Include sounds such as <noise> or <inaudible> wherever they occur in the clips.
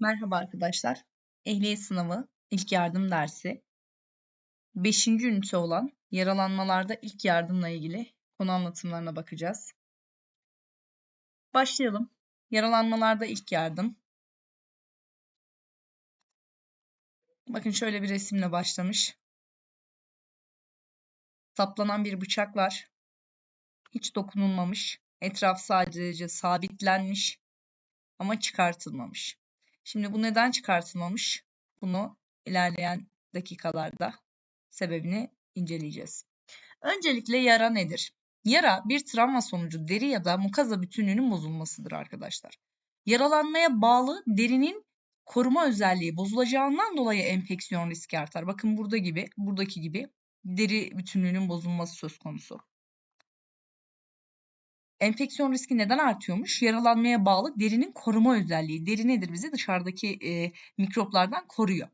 Merhaba arkadaşlar. Ehliyet sınavı ilk yardım dersi 5. ünite olan yaralanmalarda ilk yardımla ilgili konu anlatımlarına bakacağız. Başlayalım. Yaralanmalarda ilk yardım. Bakın şöyle bir resimle başlamış. Saplanan bir bıçak var. Hiç dokunulmamış. Etraf sadece sabitlenmiş ama çıkartılmamış. Şimdi bu neden çıkartılmamış? Bunu ilerleyen dakikalarda sebebini inceleyeceğiz. Öncelikle yara nedir? Yara bir travma sonucu deri ya da mukaza bütünlüğünün bozulmasıdır arkadaşlar. Yaralanmaya bağlı derinin koruma özelliği bozulacağından dolayı enfeksiyon riski artar. Bakın burada gibi, buradaki gibi deri bütünlüğünün bozulması söz konusu. Enfeksiyon riski neden artıyormuş? Yaralanmaya bağlı derinin koruma özelliği. Deri nedir bizi? Dışarıdaki e, mikroplardan koruyor.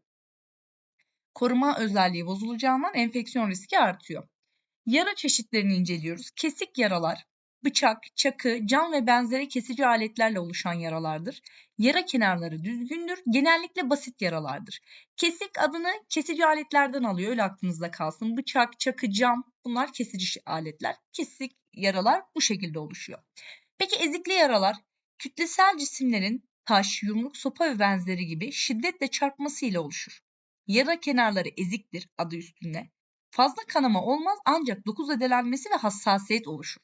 Koruma özelliği bozulacağından enfeksiyon riski artıyor. Yara çeşitlerini inceliyoruz. Kesik yaralar, bıçak, çakı, cam ve benzeri kesici aletlerle oluşan yaralardır. Yara kenarları düzgündür. Genellikle basit yaralardır. Kesik adını kesici aletlerden alıyor. Öyle aklınızda kalsın. Bıçak, çakı, cam bunlar kesici aletler. Kesik yaralar bu şekilde oluşuyor. Peki ezikli yaralar kütlesel cisimlerin taş, yumruk, sopa ve benzeri gibi şiddetle çarpması ile oluşur. Yara kenarları eziktir adı üstünde. Fazla kanama olmaz ancak dokuz edelenmesi ve hassasiyet oluşur.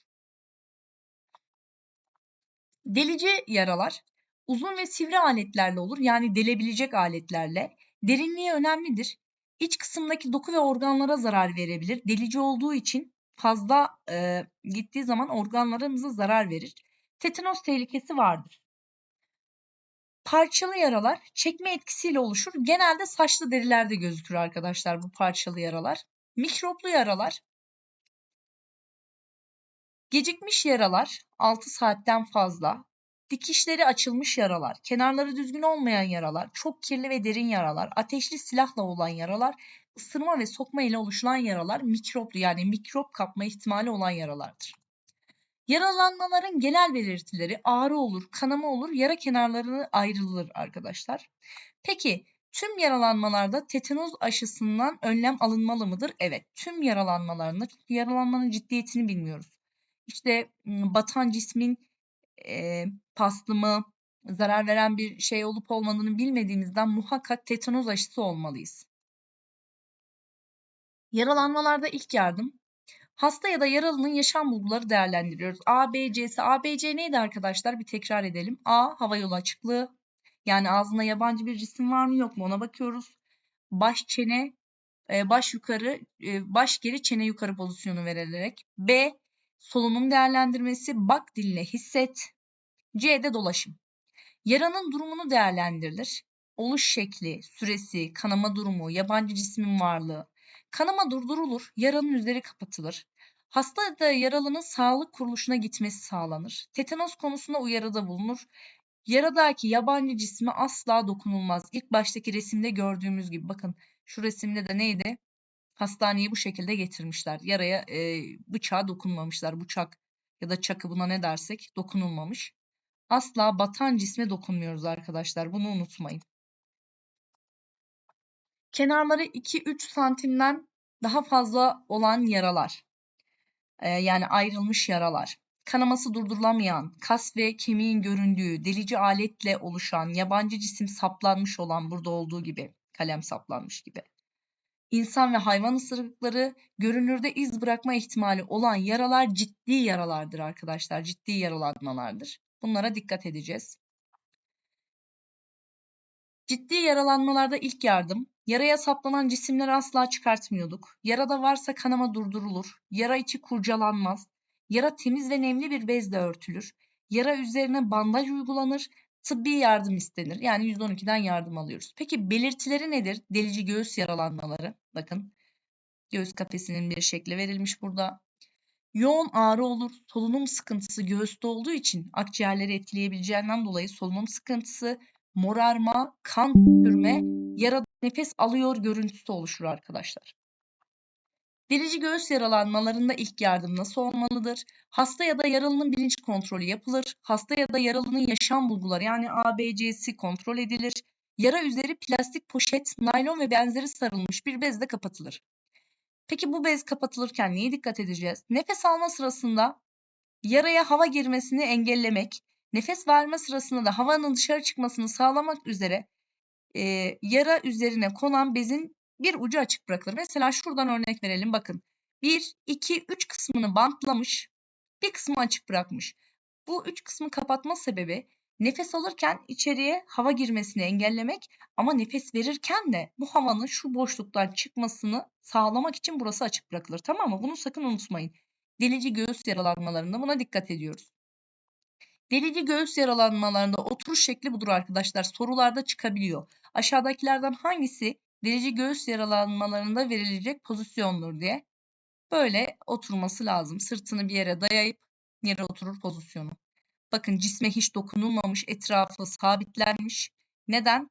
Delici yaralar uzun ve sivri aletlerle olur yani delebilecek aletlerle. Derinliği önemlidir. İç kısımdaki doku ve organlara zarar verebilir. Delici olduğu için fazla e, gittiği zaman organlarımıza zarar verir. Tetanos tehlikesi vardır. Parçalı yaralar çekme etkisiyle oluşur. Genelde saçlı derilerde gözükür arkadaşlar bu parçalı yaralar. Mikroplu yaralar Gecikmiş yaralar 6 saatten fazla, dikişleri açılmış yaralar, kenarları düzgün olmayan yaralar, çok kirli ve derin yaralar, ateşli silahla olan yaralar, ısırma ve sokma ile oluşulan yaralar mikroplu yani mikrop kapma ihtimali olan yaralardır. Yaralanmaların genel belirtileri ağrı olur, kanama olur, yara kenarları ayrılır arkadaşlar. Peki tüm yaralanmalarda tetanoz aşısından önlem alınmalı mıdır? Evet. Tüm yaralanmalarında yaralanmanın ciddiyetini bilmiyoruz işte batan cismin e, paslı mı, zarar veren bir şey olup olmadığını bilmediğimizden muhakkak tetanoz aşısı olmalıyız. Yaralanmalarda ilk yardım. Hasta ya da yaralının yaşam bulguları değerlendiriyoruz. A, B, C'si. A, B, C neydi arkadaşlar? Bir tekrar edelim. A, hava yolu açıklığı. Yani ağzında yabancı bir cisim var mı yok mu ona bakıyoruz. Baş çene, baş yukarı, baş geri çene yukarı pozisyonu verilerek. B, solunum değerlendirmesi, bak diline hisset. C'de dolaşım. Yaranın durumunu değerlendirilir. Oluş şekli, süresi, kanama durumu, yabancı cismin varlığı. Kanama durdurulur, yaranın üzeri kapatılır. Hasta da yaralının sağlık kuruluşuna gitmesi sağlanır. Tetanos konusunda uyarıda bulunur. Yaradaki yabancı cismi asla dokunulmaz. İlk baştaki resimde gördüğümüz gibi bakın şu resimde de neydi? Hastaneye bu şekilde getirmişler. Yaraya e, bıçağa dokunmamışlar. Bıçak ya da çakı buna ne dersek dokunulmamış. Asla batan cisme dokunmuyoruz arkadaşlar. Bunu unutmayın. Kenarları 2-3 santimden daha fazla olan yaralar. E, yani ayrılmış yaralar. Kanaması durdurulamayan, kas ve kemiğin göründüğü, delici aletle oluşan, yabancı cisim saplanmış olan burada olduğu gibi, kalem saplanmış gibi insan ve hayvan ısırıkları görünürde iz bırakma ihtimali olan yaralar ciddi yaralardır arkadaşlar. Ciddi yaralanmalardır. Bunlara dikkat edeceğiz. Ciddi yaralanmalarda ilk yardım. Yaraya saplanan cisimleri asla çıkartmıyorduk. Yarada varsa kanama durdurulur. Yara içi kurcalanmaz. Yara temiz ve nemli bir bezle örtülür. Yara üzerine bandaj uygulanır tıbbi yardım istenir. Yani 112'den yardım alıyoruz. Peki belirtileri nedir? Delici göğüs yaralanmaları. Bakın göğüs kafesinin bir şekli verilmiş burada. Yoğun ağrı olur. Solunum sıkıntısı göğüste olduğu için akciğerleri etkileyebileceğinden dolayı solunum sıkıntısı, morarma, kan sürme, yarada nefes alıyor görüntüsü oluşur arkadaşlar. Delici göğüs yaralanmalarında ilk yardım nasıl olmalıdır? Hasta ya da yaralının bilinç kontrolü yapılır. Hasta ya da yaralının yaşam bulguları yani ABC'si kontrol edilir. Yara üzeri plastik poşet, naylon ve benzeri sarılmış bir bezle kapatılır. Peki bu bez kapatılırken neye dikkat edeceğiz? Nefes alma sırasında yaraya hava girmesini engellemek, nefes verme sırasında da havanın dışarı çıkmasını sağlamak üzere e, yara üzerine konan bezin bir ucu açık bırakılır. Mesela şuradan örnek verelim bakın. 1, 2, 3 kısmını bantlamış, bir kısmı açık bırakmış. Bu üç kısmı kapatma sebebi nefes alırken içeriye hava girmesini engellemek ama nefes verirken de bu havanın şu boşluktan çıkmasını sağlamak için burası açık bırakılır. Tamam mı? Bunu sakın unutmayın. Delici göğüs yaralanmalarında buna dikkat ediyoruz. Delici göğüs yaralanmalarında oturuş şekli budur arkadaşlar. Sorularda çıkabiliyor. Aşağıdakilerden hangisi delici göğüs yaralanmalarında verilecek pozisyondur diye. Böyle oturması lazım. Sırtını bir yere dayayıp yere oturur pozisyonu. Bakın cisme hiç dokunulmamış, etrafı sabitlenmiş. Neden?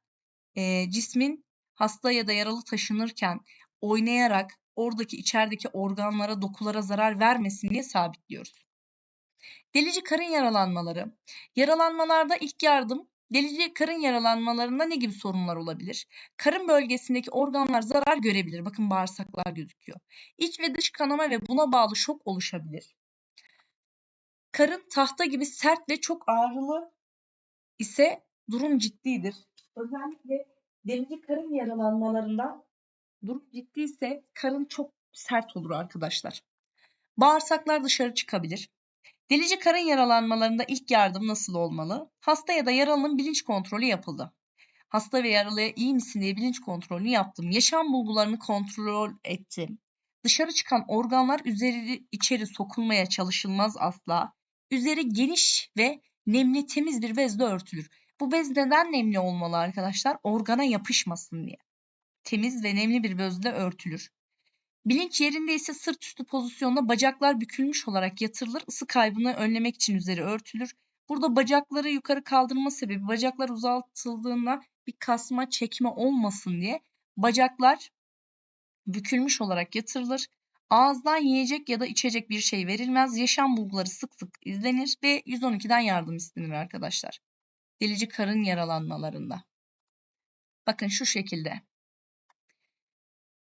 E, cismin hasta ya da yaralı taşınırken oynayarak oradaki içerideki organlara, dokulara zarar vermesin diye sabitliyoruz. Delici karın yaralanmaları. Yaralanmalarda ilk yardım Delici karın yaralanmalarında ne gibi sorunlar olabilir? Karın bölgesindeki organlar zarar görebilir. Bakın bağırsaklar gözüküyor. İç ve dış kanama ve buna bağlı şok oluşabilir. Karın tahta gibi sert ve çok ağrılı ise durum ciddidir. Özellikle delici karın yaralanmalarında durum ciddi ise karın çok sert olur arkadaşlar. Bağırsaklar dışarı çıkabilir. Delici karın yaralanmalarında ilk yardım nasıl olmalı? Hasta ya da yaralının bilinç kontrolü yapıldı. Hasta ve yaralıya iyi misin diye bilinç kontrolünü yaptım. Yaşam bulgularını kontrol ettim. Dışarı çıkan organlar üzeri içeri sokulmaya çalışılmaz asla. Üzeri geniş ve nemli temiz bir bezle örtülür. Bu bez neden nemli olmalı arkadaşlar? Organa yapışmasın diye. Temiz ve nemli bir bezle örtülür. Bilinç yerinde ise sırt üstü pozisyonda bacaklar bükülmüş olarak yatırılır. Isı kaybını önlemek için üzeri örtülür. Burada bacakları yukarı kaldırma sebebi bacaklar uzaltıldığında bir kasma çekme olmasın diye bacaklar bükülmüş olarak yatırılır. Ağızdan yiyecek ya da içecek bir şey verilmez. Yaşam bulguları sık sık izlenir ve 112'den yardım istenir arkadaşlar. Delici karın yaralanmalarında. Bakın şu şekilde.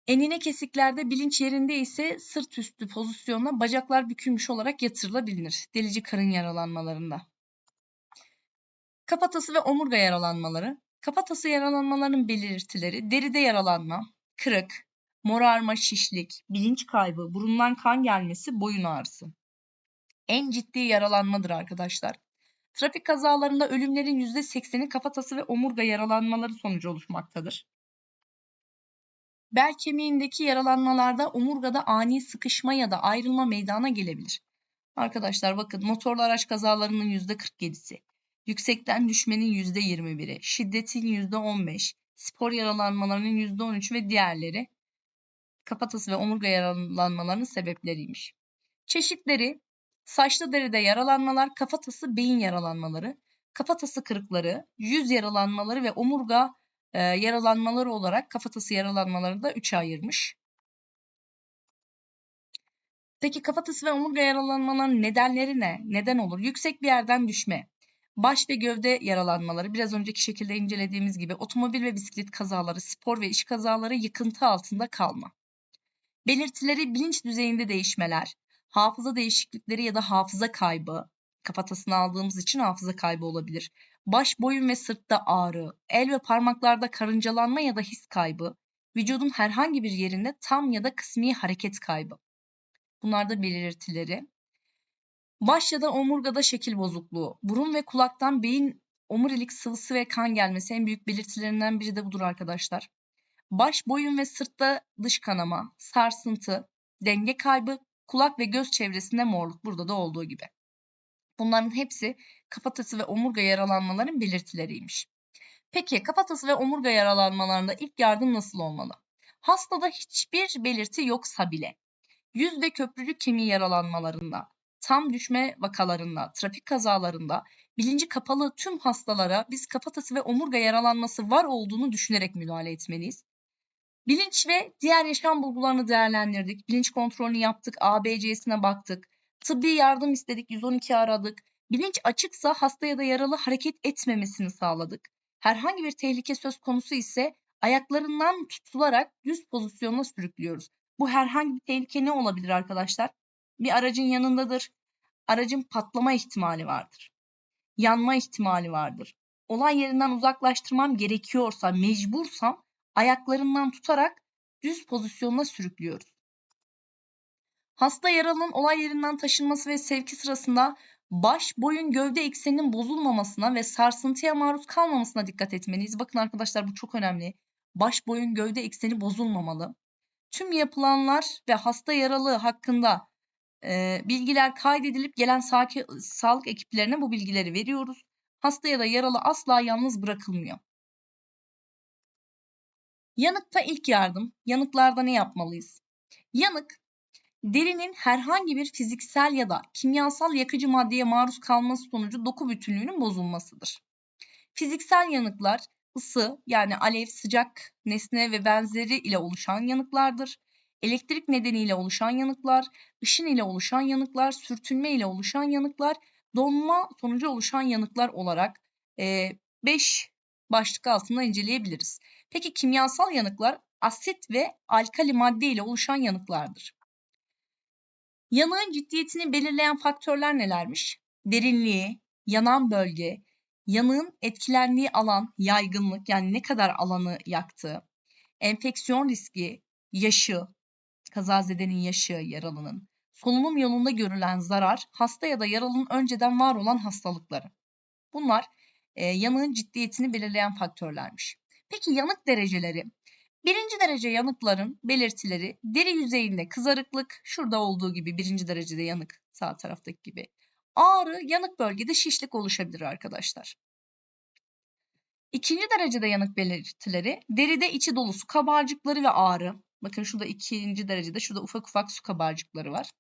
Enine kesiklerde bilinç yerinde ise sırt üstü pozisyonla bacaklar bükülmüş olarak yatırılabilir. Delici karın yaralanmalarında. Kafatası ve omurga yaralanmaları. Kafatası yaralanmalarının belirtileri deride yaralanma, kırık, morarma, şişlik, bilinç kaybı, burundan kan gelmesi, boyun ağrısı. En ciddi yaralanmadır arkadaşlar. Trafik kazalarında ölümlerin %80'i kafatası ve omurga yaralanmaları sonucu oluşmaktadır. Bel kemiğindeki yaralanmalarda omurgada ani sıkışma ya da ayrılma meydana gelebilir. Arkadaşlar bakın motorlu araç kazalarının %47'si, yüksekten düşmenin %21'i, şiddetin %15, spor yaralanmalarının %13 ve diğerleri kafatası ve omurga yaralanmalarının sebepleriymiş. Çeşitleri saçlı deride yaralanmalar, kafatası beyin yaralanmaları, kafatası kırıkları, yüz yaralanmaları ve omurga e, yaralanmaları olarak kafatası yaralanmalarını da 3'e ayırmış. Peki kafatası ve omurga yaralanmalarının nedenleri ne? Neden olur? Yüksek bir yerden düşme, baş ve gövde yaralanmaları, biraz önceki şekilde incelediğimiz gibi otomobil ve bisiklet kazaları, spor ve iş kazaları, yıkıntı altında kalma. Belirtileri bilinç düzeyinde değişmeler, hafıza değişiklikleri ya da hafıza kaybı, kafatasını aldığımız için hafıza kaybı olabilir baş, boyun ve sırtta ağrı, el ve parmaklarda karıncalanma ya da his kaybı, vücudun herhangi bir yerinde tam ya da kısmi hareket kaybı. Bunlar da belirtileri. Baş ya da omurgada şekil bozukluğu, burun ve kulaktan beyin omurilik sıvısı ve kan gelmesi en büyük belirtilerinden biri de budur arkadaşlar. Baş, boyun ve sırtta dış kanama, sarsıntı, denge kaybı, kulak ve göz çevresinde morluk burada da olduğu gibi. Bunların hepsi kafatası ve omurga yaralanmaların belirtileriymiş. Peki kafatası ve omurga yaralanmalarında ilk yardım nasıl olmalı? Hastada hiçbir belirti yoksa bile yüz ve köprücük kemiği yaralanmalarında, tam düşme vakalarında, trafik kazalarında bilinci kapalı tüm hastalara biz kafatası ve omurga yaralanması var olduğunu düşünerek müdahale etmeliyiz. Bilinç ve diğer yaşam bulgularını değerlendirdik. Bilinç kontrolünü yaptık. ABC'sine baktık. Tıbbi yardım istedik. 112 aradık. Bilinç açıksa hasta ya da yaralı hareket etmemesini sağladık. Herhangi bir tehlike söz konusu ise ayaklarından tutularak düz pozisyona sürüklüyoruz. Bu herhangi bir tehlike ne olabilir arkadaşlar? Bir aracın yanındadır. Aracın patlama ihtimali vardır. Yanma ihtimali vardır. Olay yerinden uzaklaştırmam gerekiyorsa, mecbursam ayaklarından tutarak düz pozisyonuna sürüklüyoruz. Hasta yaralının olay yerinden taşınması ve sevki sırasında baş, boyun, gövde ekseninin bozulmamasına ve sarsıntıya maruz kalmamasına dikkat etmeliyiz. Bakın arkadaşlar bu çok önemli. Baş, boyun, gövde ekseni bozulmamalı. Tüm yapılanlar ve hasta yaralı hakkında e, bilgiler kaydedilip gelen saki, sağlık ekiplerine bu bilgileri veriyoruz. Hasta ya da yaralı asla yalnız bırakılmıyor. Yanıkta ilk yardım. Yanıklarda ne yapmalıyız? Yanık, derinin herhangi bir fiziksel ya da kimyasal yakıcı maddeye maruz kalması sonucu doku bütünlüğünün bozulmasıdır. Fiziksel yanıklar ısı yani alev, sıcak, nesne ve benzeri ile oluşan yanıklardır. Elektrik nedeniyle oluşan yanıklar, ışın ile oluşan yanıklar, sürtünme ile oluşan yanıklar, donma sonucu oluşan yanıklar olarak 5 başlık altında inceleyebiliriz. Peki kimyasal yanıklar asit ve alkali madde ile oluşan yanıklardır. Yanığın ciddiyetini belirleyen faktörler nelermiş? Derinliği, yanan bölge, yanığın etkilendiği alan, yaygınlık yani ne kadar alanı yaktığı, enfeksiyon riski, yaşı, kazazedenin yaşı, yaralının, solunum yolunda görülen zarar, hasta ya da yaralının önceden var olan hastalıkları. Bunlar e, yanığın ciddiyetini belirleyen faktörlermiş. Peki yanık dereceleri? Birinci derece yanıkların belirtileri deri yüzeyinde kızarıklık, şurada olduğu gibi birinci derecede yanık sağ taraftaki gibi. Ağrı, yanık bölgede şişlik oluşabilir arkadaşlar. İkinci derecede yanık belirtileri deride içi dolu su kabarcıkları ve ağrı. Bakın şurada ikinci derecede şurada ufak ufak su kabarcıkları var.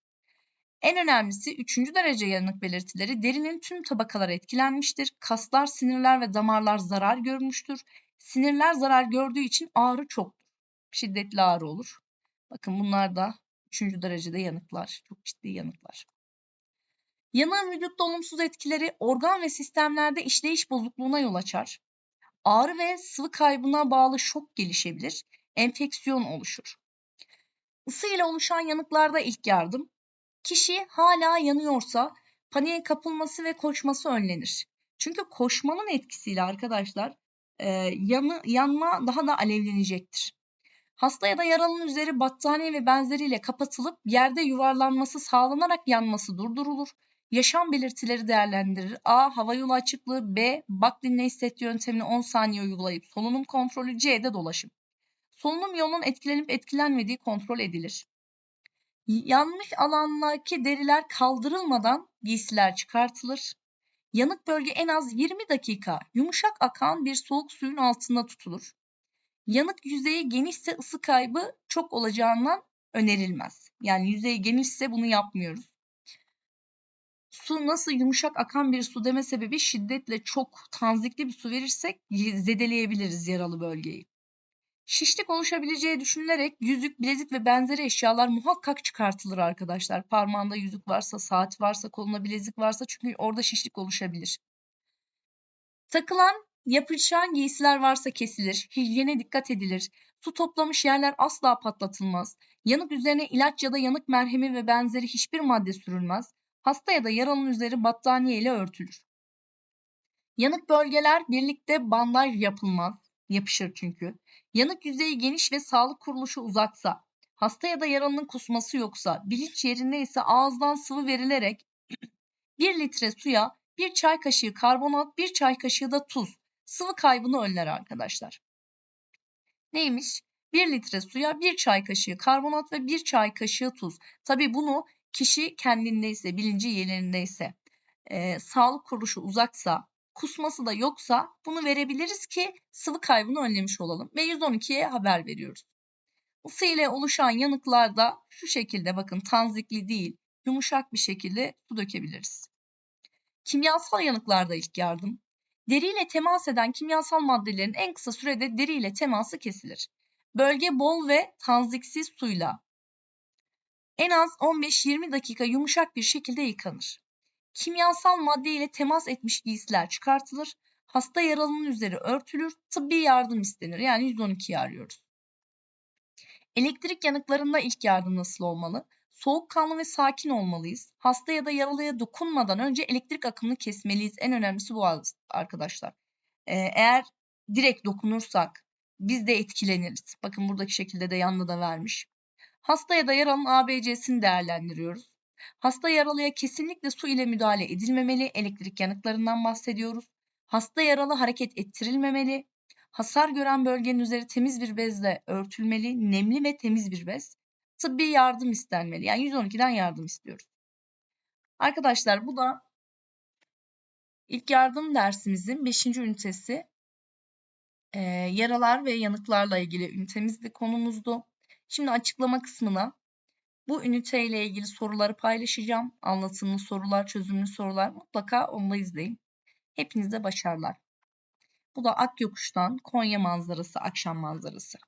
En önemlisi üçüncü derece yanık belirtileri derinin tüm tabakaları etkilenmiştir. Kaslar, sinirler ve damarlar zarar görmüştür. Sinirler zarar gördüğü için ağrı çoktur. Şiddetli ağrı olur. Bakın bunlar da üçüncü derecede yanıklar. Çok ciddi yanıklar. Yanığın vücutta olumsuz etkileri organ ve sistemlerde işleyiş bozukluğuna yol açar. Ağrı ve sıvı kaybına bağlı şok gelişebilir. Enfeksiyon oluşur. Isı ile oluşan yanıklarda ilk yardım. Kişi hala yanıyorsa paniğe kapılması ve koşması önlenir. Çünkü koşmanın etkisiyle arkadaşlar e, yanı, yanma daha da alevlenecektir. Hasta ya da yaralının üzeri battaniye ve benzeriyle kapatılıp yerde yuvarlanması sağlanarak yanması durdurulur. Yaşam belirtileri değerlendirir. A. Hava yolu açıklığı. B. Bak dinle hisset yöntemini 10 saniye uygulayıp solunum kontrolü. C'de dolaşım. Solunum yolunun etkilenip etkilenmediği kontrol edilir. Yanmış alandaki deriler kaldırılmadan giysiler çıkartılır. Yanık bölge en az 20 dakika yumuşak akan bir soğuk suyun altında tutulur. Yanık yüzeyi genişse ısı kaybı çok olacağından önerilmez. Yani yüzeyi genişse bunu yapmıyoruz. Su nasıl yumuşak akan bir su deme sebebi şiddetle çok tanzikli bir su verirsek zedeleyebiliriz yaralı bölgeyi. Şişlik oluşabileceği düşünülerek yüzük, bilezik ve benzeri eşyalar muhakkak çıkartılır arkadaşlar. Parmağında yüzük varsa, saat varsa, koluna bilezik varsa çünkü orada şişlik oluşabilir. Takılan, yapışan giysiler varsa kesilir. Hijyene dikkat edilir. Su toplamış yerler asla patlatılmaz. Yanık üzerine ilaç ya da yanık merhemi ve benzeri hiçbir madde sürülmez. Hasta ya da yaralının üzeri battaniye ile örtülür. Yanık bölgeler birlikte bandaj yapılmaz. Yapışır çünkü. Yanık yüzeyi geniş ve sağlık kuruluşu uzaksa, hasta ya da yaralının kusması yoksa, bilinç yerinde ise ağızdan sıvı verilerek <clears throat> 1 litre suya 1 çay kaşığı karbonat, 1 çay kaşığı da tuz sıvı kaybını önler arkadaşlar. Neymiş? 1 litre suya 1 çay kaşığı karbonat ve 1 çay kaşığı tuz. Tabi bunu kişi kendindeyse, bilinci yerindeyse, e, sağlık kuruluşu uzaksa, kusması da yoksa bunu verebiliriz ki sıvı kaybını önlemiş olalım ve 112'ye haber veriyoruz. Isı ile oluşan yanıklarda şu şekilde bakın tanzikli değil yumuşak bir şekilde su dökebiliriz. Kimyasal yanıklarda ilk yardım. Deriyle temas eden kimyasal maddelerin en kısa sürede deriyle teması kesilir. Bölge bol ve tanziksiz suyla en az 15-20 dakika yumuşak bir şekilde yıkanır. Kimyasal madde ile temas etmiş giysiler çıkartılır. Hasta yaralının üzeri örtülür. Tıbbi yardım istenir. Yani 112'yi arıyoruz. Elektrik yanıklarında ilk yardım nasıl olmalı? Soğukkanlı ve sakin olmalıyız. Hasta ya da yaralıya dokunmadan önce elektrik akımını kesmeliyiz. En önemlisi bu arkadaşlar. Ee, eğer direkt dokunursak biz de etkileniriz. Bakın buradaki şekilde de yanında da vermiş. Hasta ya da yaralının ABC'sini değerlendiriyoruz. Hasta yaralıya kesinlikle su ile müdahale edilmemeli. Elektrik yanıklarından bahsediyoruz. Hasta yaralı hareket ettirilmemeli. Hasar gören bölgenin üzeri temiz bir bezle örtülmeli. Nemli ve temiz bir bez. Tıbbi yardım istenmeli. Yani 112'den yardım istiyoruz. Arkadaşlar bu da ilk yardım dersimizin 5. ünitesi. Ee, yaralar ve yanıklarla ilgili ünitemizdi konumuzdu. Şimdi açıklama kısmına bu üniteyle ilgili soruları paylaşacağım. Anlatımlı sorular, çözümlü sorular mutlaka onu da izleyin. Hepinize başarılar. Bu da Akyokuş'tan Konya manzarası, akşam manzarası.